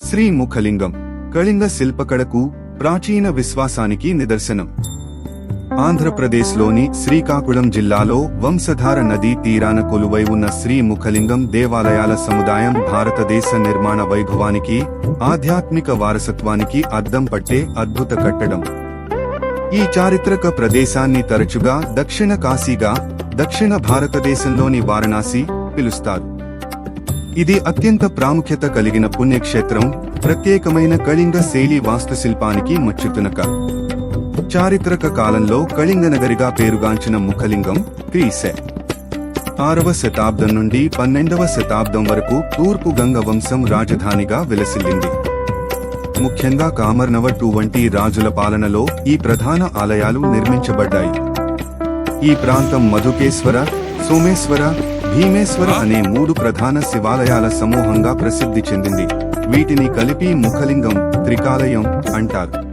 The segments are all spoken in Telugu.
శ్రీ ముఖలింగం కళింగ శిల్పకళకు ప్రాచీన విశ్వాసానికి నిదర్శనం. ఆంధ్రప్రదేశ్లోని శ్రీకాకుళం జిల్లాలో వంశధార నదీ తీరాన కొలువై ఉన్న శ్రీ ముఖలింగం దేవాలయాల సముదాయం భారతదేశ నిర్మాణ వైభవానికి ఆధ్యాత్మిక వారసత్వానికి అద్దం పట్టే అద్భుత కట్టడం. ఈ చారిత్రక ప్రదేశాన్ని తరచుగా దక్షిణ కాశీగా దక్షిణ భారతదేశంలోని వారణాసి పిలుస్తారు. ఇది అత్యంత ప్రాముఖ్యత కలిగిన పుణ్యక్షేత్రం ప్రత్యేకమైన కళింగ శైలి వాస్తుశిల్పానికి మచ్చుతునక. చారిత్రక కాలంలో కళింగ నగరిగా పేరుగాంచిన ముఖలింగం క్రీసె. ఆరవ శతాబ్దం నుండి పన్నెండవ శతాబ్దం వరకు తూర్పు గంగ వంశం రాజధానిగా విలసిల్లింది. ముఖ్యంగా కామర్నవ టూ వంటి రాజుల పాలనలో ఈ ప్రధాన ఆలయాలు నిర్మించబడ్డాయి. ఈ ప్రాంతం మధుకేశ్వర సోమేశ్వర భీమేశ్వర అనే మూడు ప్రధాన శివాలయాల సమూహంగా ప్రసిద్ధి చెందింది. వీటిని కలిపి ముఖలింగం త్రికాలయం అంటారు.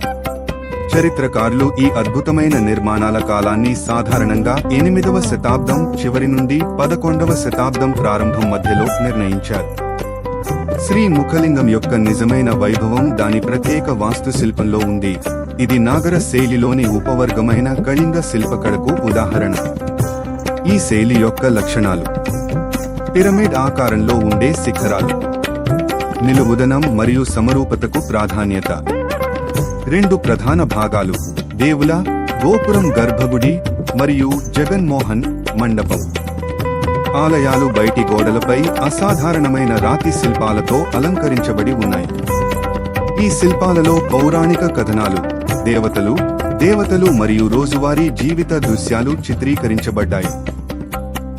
చరిత్రకారులు ఈ అద్భుతమైన నిర్మాణాల కాలాన్ని సాధారణంగా ఎనిమిదవ శతాబ్దం చివరి నుండి పదకొండవ శతాబ్దం ప్రారంభం మధ్యలో నిర్ణయించారు. శ్రీ ముఖలింగం యొక్క నిజమైన వైభవం దాని ప్రత్యేక వాస్తుశిల్పంలో ఉంది. ఇది నాగర శైలిలోని ఉపవర్గమైన కళింగ శిల్పకళకు ఉదాహరణ. ఈ శైలి యొక్క లక్షణాలు. పిరమిడ్ ఆకారంలో ఉండే శిఖరాలు. నిలువుదనం మరియు సమరూపతకు ప్రాధాన్యత. రెండు ప్రధాన భాగాలు దేవుల గోపురం గర్భగుడి మరియు జగన్మోహన్ మండపం. ఆలయాలు బయటి గోడలపై అసాధారణమైన రాతి శిల్పాలతో అలంకరించబడి ఉన్నాయి. ఈ శిల్పాలలో పౌరాణిక కథనాలు దేవతలు దేవతలు మరియు రోజువారీ జీవిత దృశ్యాలు చిత్రీకరించబడ్డాయి.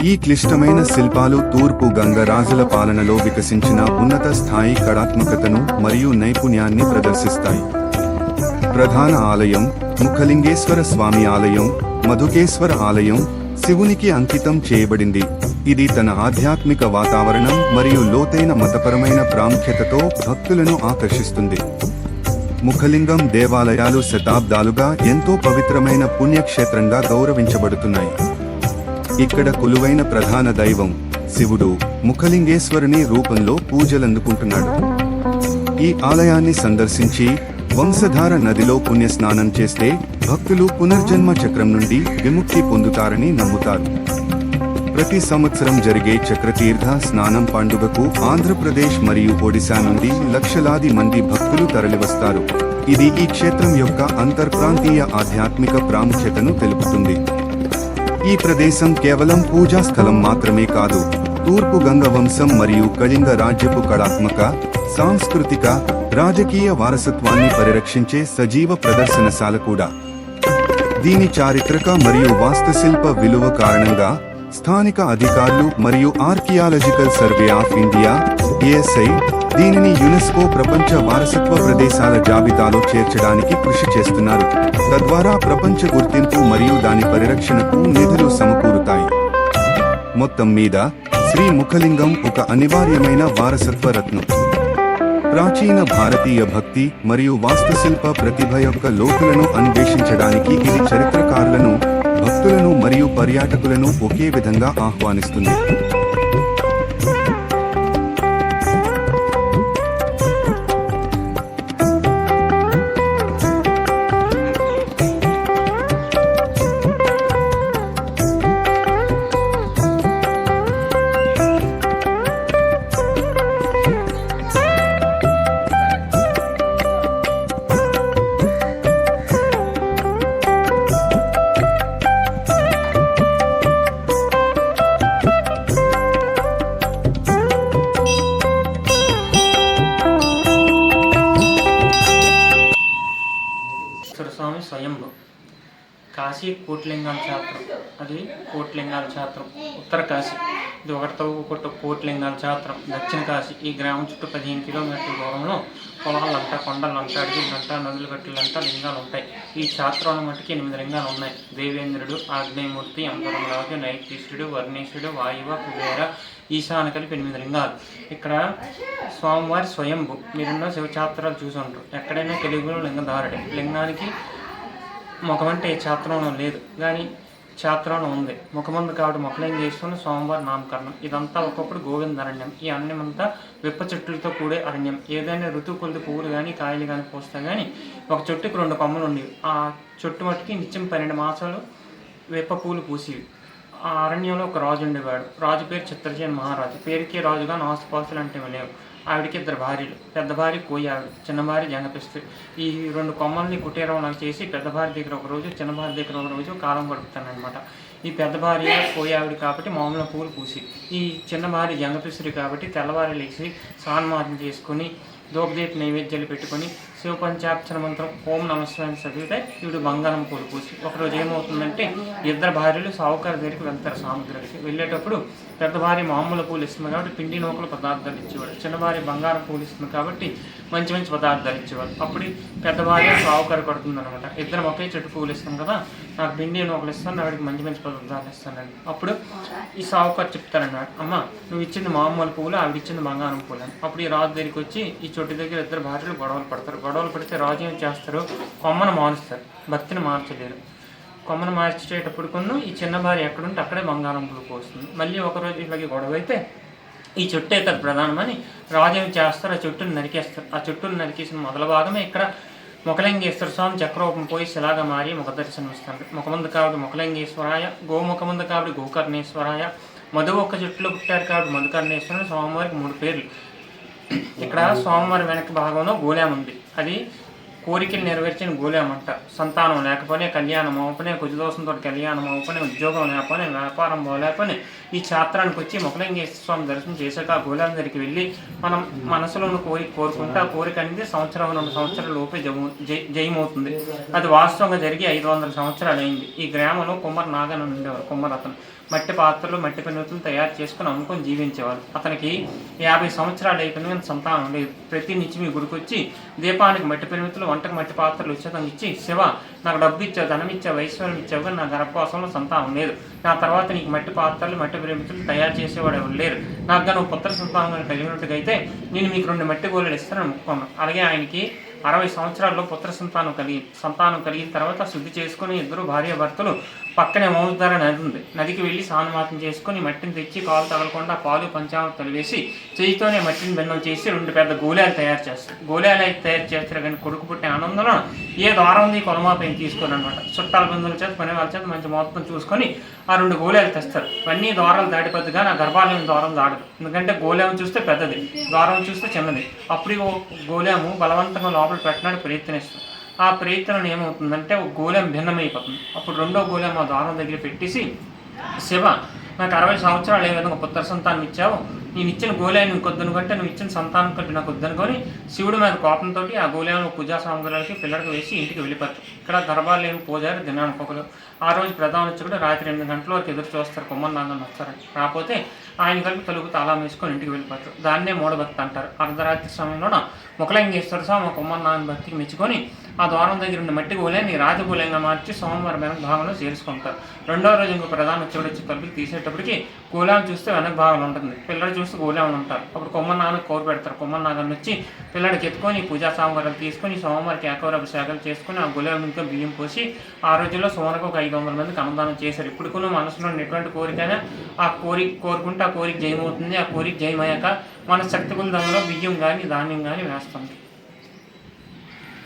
ఈ క్లిష్టమైన శిల్పాలు తూర్పు గంగ రాజుల పాలనలో వికసించిన ఉన్నత స్థాయి కళాత్మకతను మరియు నైపుణ్యాన్ని ప్రదర్శిస్తాయి. ప్రధాన ఆలయం ముఖలింగేశ్వర స్వామి ఆలయం మధుకేశ్వర ఆలయం శివునికి అంకితం చేయబడింది. ఇది తన ఆధ్యాత్మిక వాతావరణం మరియు లోతైన మతపరమైన ప్రాముఖ్యతతో భక్తులను ఆకర్షిస్తుంది. ముఖలింగం దేవాలయాలు శతాబ్దాలుగా ఎంతో పవిత్రమైన పుణ్యక్షేత్రంగా గౌరవించబడుతున్నాయి. ఇక్కడ కొలువైన ప్రధాన దైవం శివుడు ముఖలింగేశ్వరుని రూపంలో పూజలందుకుంటున్నాడు. ఈ ఆలయాన్ని సందర్శించి వంశధార నదిలో పుణ్యస్నానం చేస్తే భక్తులు పునర్జన్మ చక్రం నుండి విముక్తి పొందుతారని నమ్ముతారు. ప్రతి సంవత్సరం జరిగే చక్రతీర్థ స్నానం పండుగకు ఆంధ్రప్రదేశ్ మరియు ఒడిశా నుండి లక్షలాది మంది భక్తులు తరలివస్తారు. ఇది ఈ క్షేత్రం యొక్క అంతర్ప్రాంతీయ ఆధ్యాత్మిక ప్రాముఖ్యతను తెలుపుతుంది. ఈ ప్రదేశం కేవలం పూజా స్థలం మాత్రమే కాదు తూర్పు గంగ వంశం మరియు కళింగ రాజ్యపు కళాత్మక సాంస్కృతిక రాజకీయ వారసత్వాన్ని పరిరక్షించే సజీవ ప్రదర్శనశాల కూడా. దీని చారిత్రక మరియు వాస్తుశిల్ప విలువ కారణంగా స్థానిక అధికారులు మరియు Archaeological Survey of India ASI దీనిని యునెస్కో ప్రపంచ వారసత్వ ప్రదేశాల జాబితాలో చేర్చడానికి కృషి చేస్తున్నారు. తద్వారా ప్రపంచ గుర్తింపు మరియు దాని పరిరక్షణకు నిధులు సమకూరుతాయి. మొత్తం మీద శ్రీ ముఖలింగం ఒక అనివార్యమైన వారసత్వ రత్నం. ప్రాచీన భారతీయ భక్తి మరియు వాస్తుశిల్ప ప్రతిభ యొక్క లోతులను అన్వేషించడానికి ఇది చరిత్ర పర్యాటకులను ఒకే విధంగా ఆహ్వానిస్తుంది. కోట్లింగాల క్షేత్రం అది కోట్లింగాల క్షేత్రం ఉత్తర కాశీ. ఇది ఒకటితో ఒకటి కోట్లింగాల క్షేత్రం దక్షిణ కాశీ. ఈ గ్రామం చుట్టూ పదిహేను కిలోమీటర్ల దూరంలో పొలాలంట కొండలంట అడవులంట నదులు గట్టులంట లింగాలు ఉంటాయి ఈ క్షేత్రాల మట్టికి ఎనిమిది లింగాలు ఉన్నాయి దేవేంద్రుడు ఆగ్నేయమూర్తి అంతరంరాజు నైతీశ్వరుడు వర్ణేశ్వరుడు వాయువ కుబేర ఈశాన కలిపి ఎనిమిది లింగాలు. ఇక్కడ స్వామివారి స్వయంభు. మీరున్న శివక్షేత్రాలు చూసి ఉంటారు. ఎక్కడైనా తెలుగులో లింగధారుడే. లింగానికి ముఖం అంటే క్షేత్రంలో లేదు. కానీ క్షేత్రంలో ఉంది. ముఖమందు కాబట్టి ముఖలేం చేసుకుని సోమవారం నామకరణం. ఇదంతా ఒకప్పుడు గోవింద అరణ్యం. ఈ అరణ్యం అంతా విప్ప చెట్లతో కూడే అరణ్యం. ఏదైనా ఋతువు కొద్ది పువ్వులు కానీ కాయలు కానీ పోస్తే కానీ ఒక చెట్టుకి రెండు కొమ్మలు ఉండేవి. ఆ చెట్టు మట్టుకి నిత్యం పన్నెండు మాసాలు వేప పూలు పూసేవి. ఆ అరణ్యంలో ఒక రాజు ఉండేవాడు. రాజు పేరు చిత్రసేన్ మహారాజు. పేరుకి రాజుగా నాస్తుపాస్తులు అంటే లేవు ఆవిడకి ఇద్దరు భార్యలు. పెద్ద భార్య కోయి ఆవిడ చిన్న భార్య జంగపిస్తు. ఈ రెండు కొమ్మల్ని కుటీరంలా చేసి పెద్ద భార్య దగ్గర ఒక రోజు చిన్న భార్య దగ్గర ఒక రోజు కాలం గడుపుతానమాట ఈ పెద్ద భార్య కోయి ఆవిడ కాబట్టి మామూలు పూలు పూసి ఈ చిన్న భార్య జంగపిస్తుడి కాబట్టి తెల్లవారి లేచి స్నానమార్జన చేసుకుని దోపదీప నైవేద్యాలు పెట్టుకొని శివపంచాక్షర మంత్రం ఓం నమస్వామి చదివితే ఈవిడ బంగారం పూలు పూసి ఒకరోజు ఏమవుతుందంటే ఇద్దరు భార్యలు సావుకారు దగ్గరికి వెళ్తారు సాముద్రికి వెళ్ళేటప్పుడు పెద్ద భార్య మామూలు పూలు ఇస్తుంది కాబట్టి పిండి నూకలు పదార్థాలు ఇచ్చేవాడు. చిన్న భార్య బంగారం పూలు ఇస్తుంది కాబట్టి మంచి మంచి పదార్థాలు ఇచ్చేవాళ్ళు అప్పుడు పెద్ద భార్య సావుకారు పడుతుంది అనమాట ఇద్దరం ఒకే చెట్టు పూలు ఇస్తాం కదా నాకు పిండి నూకలు ఇస్తాను ఆవిడకి మంచి మంచి పదార్థాలు ఇస్తానండి అప్పుడు ఈ సావుకారు చెప్తారన్నమాట అమ్మ నువ్వు ఇచ్చింది మామూలు పూలు ఆవిడ ఇచ్చింది బంగారం పూలు అని. అప్పుడు ఈ రాజు దగ్గరికి వచ్చి ఈ చెట్టు దగ్గర ఇద్దరు భార్యలు గొడవలు పడతారు. గొడవలు పడితే రాజు ఏం చేస్తారు? కొమ్మను మారుస్తారు. భక్తిని మార్చలేరు. కొమ్మను మార్చేటప్పుడు కొన్ను ఈ చిన్న భార్య ఎక్కడుంటే అక్కడే బంగారం పూలు పోస్తుంది మళ్ళీ ఒకరోజు ఇట్లాగే గొడవ అయితే ఈ చెట్టు ఇతర ప్రధానమని. రాజు ఏం చేస్తారు ఆ చెట్టును నరికేస్తారు. ఆ చెట్టును నరికేసిన మొదల భాగమే ఇక్కడ ముఖలింగేశ్వర స్వామి చక్రరూపం పోయి శిలాగా మారి ముఖ దర్శనం ఇస్తారు ముఖమందు కాబట్టి ముఖలింగేశ్వరాయ గోముఖమందు కాబట్టి గోకర్ణేశ్వరాయ మధు ఒక్క చెట్టులో పుట్టారు కాబట్టి మధుకర్ణేశ్వరుడు స్వామివారికి మూడు పేర్లు. ఇక్కడ స్వామివారి వెనక భాగంలో గోళం ఉంది అది కోరికలు నెరవేర్చిన గోళం సంతానం లేకపోతే కళ్యాణం అవపనే కుజదోషంతో కళ్యాణం అవపనే ఉద్యోగం లేకపోయినా వ్యాపారం పోలేకపోయినా ఈ క్షేత్రానికి వచ్చి ముఖలింగేశ్వర స్వామి దర్శనం చేశాక గోళం దగ్గరికి వెళ్ళి మనం మనసులోని కోరిక కోరుకుంటే ఆ కోరిక అనేది సంవత్సరం రెండు సంవత్సరాల లోపే జము జయమవుతుంది. అది వాస్తవంగా జరిగి ఐదు వందల సంవత్సరాలు అయింది. ఈ గ్రామంలో కుమ్మర నాగన్ ఉండేవారు కుమ్మర్ అతను. మట్టి పాత్రలు మట్టి పెనుతులు తయారు చేసుకుని అమ్ముకొని జీవించేవారు అతనికి యాభై సంవత్సరాలు అయిపోయిన కానీ సంతానం లేదు. ప్రతి నుంచి మీ గుడికి వచ్చి దీపానికి మట్టి పరిమితులు వంటకు మట్టి పాత్రలు ఉచితంగా ఇచ్చి శివ నాకు డబ్బు ఇచ్చావు ధనం ఇచ్చావు ఐశ్వర్యం ఇచ్చావు కానీ నా గర్భవాసంలో సంతానం లేదు. నా తర్వాత నీకు మట్టి పాత్రలు మట్టి పరిమితులు తయారు చేసేవాడు ఎవరు లేరు. నాకు నువ్వు పుత్ర సంతానం కలిగినట్టుగైతే కలిగినట్టుగా అయితే నేను మీకు రెండు మట్టి గోళలు ఇస్తానని ముక్కున్నాను అలాగే ఆయనకి అరవై సంవత్సరాల్లో పుత్ర సంతానం కలిగి సంతానం కలిగిన తర్వాత శుద్ధి చేసుకుని ఇద్దరు భార్య భర్తలు పక్కనే మౌజుధార నది ఉంది నదికి వెళ్ళి స్నానమాతం చేసుకుని మట్టిని తెచ్చి కాలు తగలకుండా పాలు పంచామృతం వేసి చేయితోనే మట్టిని భిన్నం చేసి రెండు పెద్ద గోళాలు తయారు చేస్తారు. గోళాలు అయితే తయారు చేస్తారు కానీ కొడుకు పుట్టే ఆనందంలో ఏ ద్వారం ఉంది కొలమాపైన తీసుకొని అనమాట చుట్టాల బంధువుల చేత పని వాళ్ళ చేత మంచి మొత్తం చూసుకొని ఆ రెండు గోళాలు తెస్తారు. ఇవన్నీ ద్వారాలు దాటిపోద్దుగా నా గర్భాలయం ద్వారం దాడదు. ఎందుకంటే గోళం చూస్తే పెద్దది ద్వారం చూస్తే చిన్నది. అప్పుడు గోళాము ఓ బలవంతంగా లోపల పెట్టడానికి ప్రయత్నిస్తుంది. ఆ ప్రయత్నం ఏమవుతుందంటే ఒక గోళం భిన్నమైపోతుంది. అప్పుడు రెండో గోళం ఆ ద్వారం దగ్గర పెట్టేసి శివ నాకు అరవై సంవత్సరాలు ఏ విధంగా పుత్ర సంతానం ఇచ్చావు నేను ఇచ్చిన గోళాన్ని నీకు వద్దను కంటే నువ్వు ఇచ్చిన సంతానం కంటే నాకు వద్దనుకొని శివుడు మీద కోపంతో ఆ గోళాలను పూజా సామగ్రాలకి పిల్లలకు వేసి ఇంటికి వెళ్ళిపోతారు ఇక్కడ గర్భాలయం పూజారు దినానికి ఒకరు ఆ రోజు ప్రధాన వచ్చి రాత్రి ఎనిమిది గంటల వరకు ఎదురు చూస్తారు కొమ్మన్ వస్తారని రాకపోతే ఆయన కలిపి తలుపు తాళం వేసుకొని ఇంటికి వెళ్ళిపోతారు. దాన్నే మూడభక్తి అంటారు. అర్ధరాత్రి సమయంలోన ముఖలింగేశ్వర స్వామి కొమ్మన్ నాన్న భక్తికి మెచ్చుకొని ఆ ద్వారం దగ్గర ఉన్న మట్టి గోళాన్ని రాజగోళంగా మార్చి సోమవారం వెనక భాగంలో చేర్చుకుంటారు. రెండో రోజు ఇంకో ప్రధాన వచ్చి వచ్చి తలుపుకి తీసేటప్పటికి గోళాం చూస్తే వెనక భాగంలో ఉంటుంది. పిల్లడు చూస్తే గోళాం ఉంటారు. అప్పుడు కొమ్మన్ కోరు పెడతారు. కొమ్మన్ వచ్చి పిల్లడికి ఎత్తుకొని పూజా సామగ్రాలు తీసుకొని సోమవారికి ఏకవర అభిషేకాలు చేసుకొని ఆ గోళాం ఇంకా బియ్యం పోసి ఆ రోజుల్లో సోమవారికి ఒక ఐదు వందల మందికి అన్నదానం చేశారు. ఇప్పుడు కూడా మనసులో ఉన్నటువంటి కోరికైనా ఆ కోరిక కోరుకుంటే ఆ కోరిక జయమవుతుంది. ఆ కోరిక జయమయ్యాక మన శక్తి దానిలో బియ్యం కానీ ధాన్యం కానీ వేస్తుంది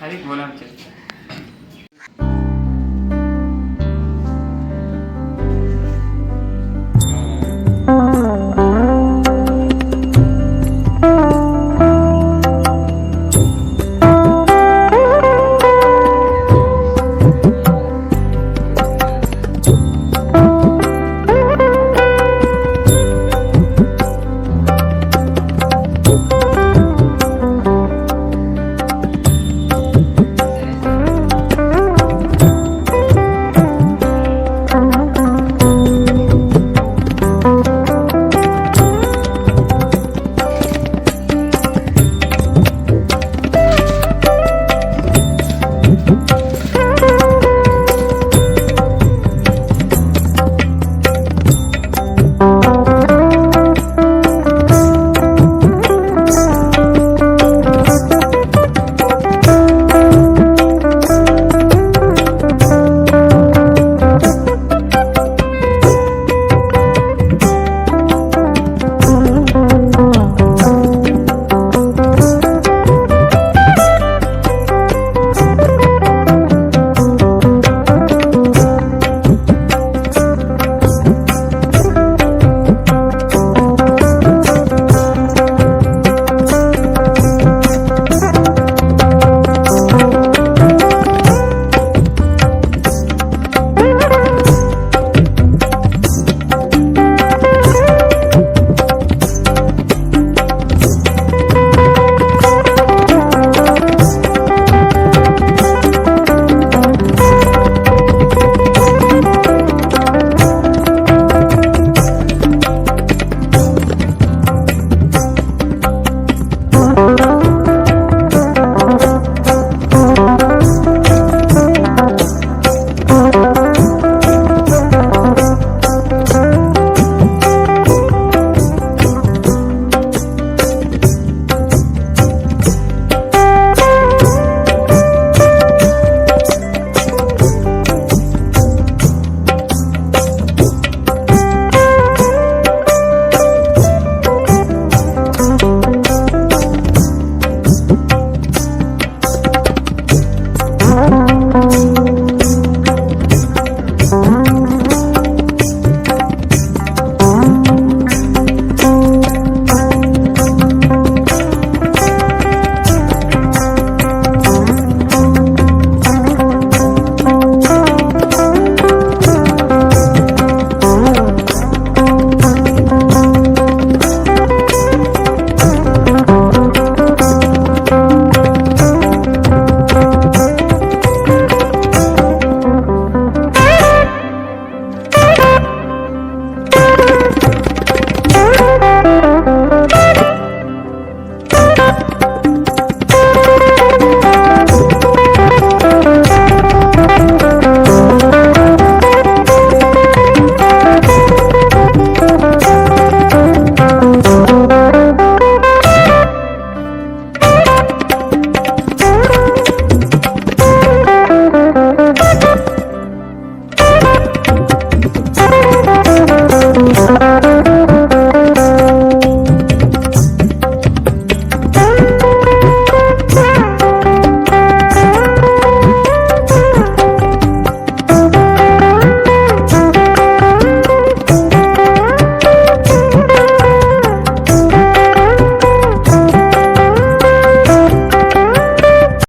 అది గోళాం చేస్తుంది